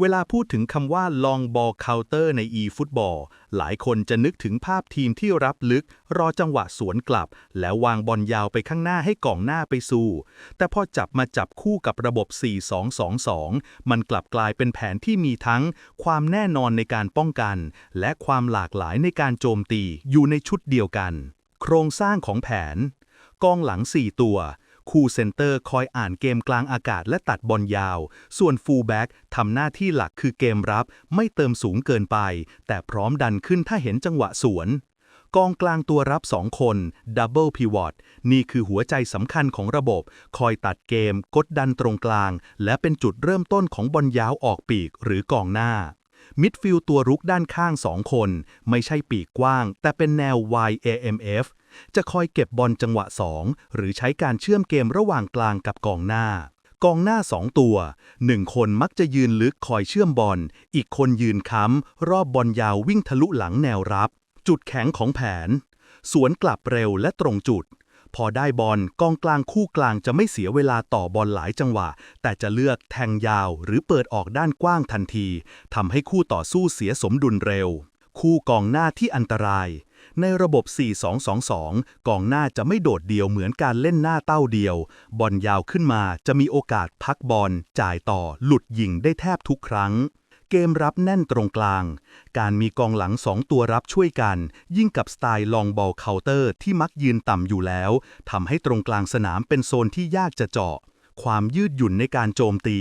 เวลาพูดถึงคำว่า long ball counter ใน e-football หลายคนจะนึกถึงภาพทีมที่รับลึก รอจังหวะสวนกลับ แล้ววางบอลยาวไปข้างหน้าให้กองหน้าไปสู้ แต่พอจับมาจับคู่กับระบบ 4-2-2-2 มันกลับกลายเป็นแผนที่มีทั้ง ความแน่นอนในการป้องกัน และความหลากหลายในการโจมตีอยู่ในชุดเดียวกัน โครงสร้างของแผน กองหลัง 4 ตัว คู่เซนเตอร์คอยอ่านเกมกลางอากาศและตัดบอลยาว ส่วนฟูลแบ็กทำหน้าที่หลักคือเกมรับ ไม่เติมสูงเกินไป แต่พร้อมดันขึ้นถ้าเห็นจังหวะสวนกองกลางตัวรับ2คนดับเบิลพิวอตนี่คือหัวใจสำคัญของระบบ คอยตัดเกม กดดันตรงกลาง และเป็นจุดเริ่มต้นของบอลยาวออกปีกหรือกองหน้า มิดฟิลด์ตัวรุกด้านข้าง2คน ไม่ใช่ปีกกว้าง แต่เป็นแนว YAMF จะคอยเก็บบอลจังหวะ 2 หรือใช้การเชื่อมเกมระหว่างกลางกับกองหน้า กองหน้า 2 ตัว 1 คนมักจะยืนลึกคอยเชื่อมบอล อีกคนยืนค้ำ รอบบอลยาววิ่งทะลุหลังแนวรับ จุดแข็งของแผน สวนกลับเร็วและตรงจุด พอได้บอลกองกลางคู่กลางจะไม่เสียเวลาต่อบอลหลายจังหวะ แต่จะเลือกแทงยาวหรือเปิดออกด้านกว้างทันทีทำให้คู่ต่อสู้เสียสมดุลเร็ว คู่กองหน้าที่อันตราย ในระบบ 4-2-2-2 กองหน้าจะไม่โดดเดี่ยวเหมือนการเล่นหน้าเต้าเดียว บอลยาวขึ้นมาจะมีโอกาสพักบอล จ่ายต่อ หลุดยิงได้แทบทุกครั้ง เกมรับแน่นตรงกลาง การมีกองหลังสองตัวรับช่วยกัน ยิ่งกับสไตล์ลองบอลเคาน์เตอร์ที่มักยืนต่ำอยู่แล้วทำให้ตรงกลางสนามเป็นโซนที่ยากจะเจาะ ความยืดหยุ่นในการโจมตี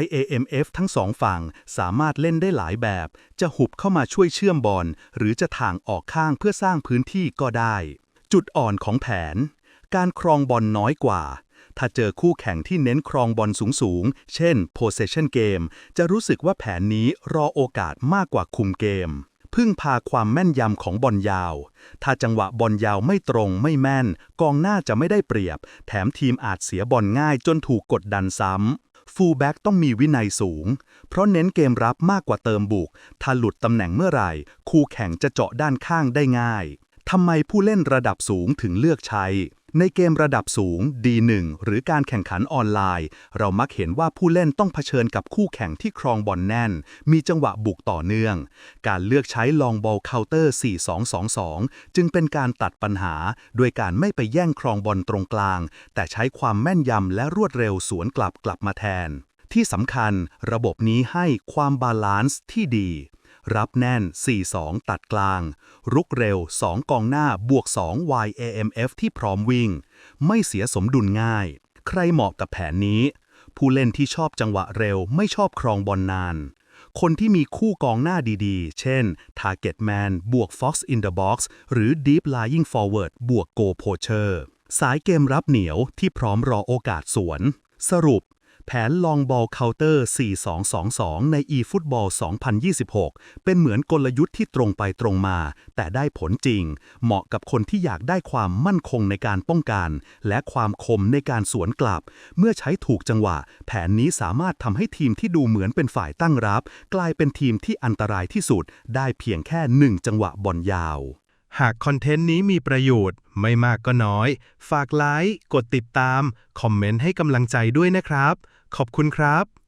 YAMF ทั้งสองฝั่งสามารถเล่นได้หลายแบบ จะหุบเข้ามาช่วยเชื่อมบอล หรือจะถ่างออกข้างเพื่อสร้างพื้นที่ก็ได้ จุดอ่อนของแผน การครองบอลน้อยกว่า ถ้าเจอคู่แข่งที่เน้นครองบอลสูงๆ เช่น possession game จะรู้สึกว่าแผนนี้รอโอกาสมากกว่าคุมเกม พึ่งพาความแม่นยำของบอลยาว ถ้าจังหวะบอลยาวไม่ตรงไม่แม่น กองหน้าจะไม่ได้เปรียบ แถมทีมอาจเสียบอลง่ายจนถูกกดดันซ้ำฟูลแบ็กต้องมีวินัยสูง เพราะเน้นเกมรับมากกว่าเติมบุก ถ้าหลุดตำแหน่งเมื่อไหร่ คู่แข่งจะเจาะด้านข้างได้ง่ายทำไมผู้เล่นระดับสูงถึงเลือกใช้ ในเกมระดับสูง D1 หรือการแข่งขันออนไลน์ เรามักเห็นว่าผู้เล่นต้องเผชิญกับคู่แข่งที่ครองบอลแน่น มีจังหวะบุกต่อเนื่อง การเลือกใช้ลองบอลเคาน์เตอร์ 4-2-2-2 จึงเป็นการตัดปัญหา โดยการไม่ไปแย่งครองบอลตรงกลาง แต่ใช้ความแม่นยำและรวดเร็วสวนกลับกลับมาแทน ที่สำคัญ ระบบนี้ให้ความบาลานซ์ที่ดี รับแน่น 4-2 ตัดกลาง รุกเร็ว 2 กองหน้าบวก 2 YAMF ที่พร้อมวิ่ง ไม่เสียสมดุลง่าย ใครเหมาะกับแผนนี้ ผู้เล่นที่ชอบจังหวะเร็วไม่ชอบครองบอลนาน คนที่มีคู่กองหน้าดีๆ เช่น Target Man บวก Fox in the Box หรือ Deep Lying Forward บวก Go Poacher สายเกมรับเหนียวที่พร้อมรอโอกาสสวน สรุป แผนลองบอลเคาน์เตอร์ 4222 ใน eFootball 2026 เป็นเหมือนกลยุทธ์ที่ตรงไปตรงมา แต่ได้ผลจริง เหมาะกับคนที่อยากได้ความมั่นคงในการป้องกัน และความคมในการสวนกลับ เมื่อใช้ถูกจังหวะ แผนนี้สามารถทำให้ทีมที่ดูเหมือนเป็นฝ่ายตั้งรับ กลายเป็นทีมที่อันตรายที่สุด ได้เพียงแค่หนึ่งจังหวะบอลยาวหากคอนเทนต์นี้มีประโยชน์ไม่มากก็น้อย ฝากไลค์ กดติดตาม คอมเมนต์ให้กำลังใจด้วยนะครับ ขอบคุณครับ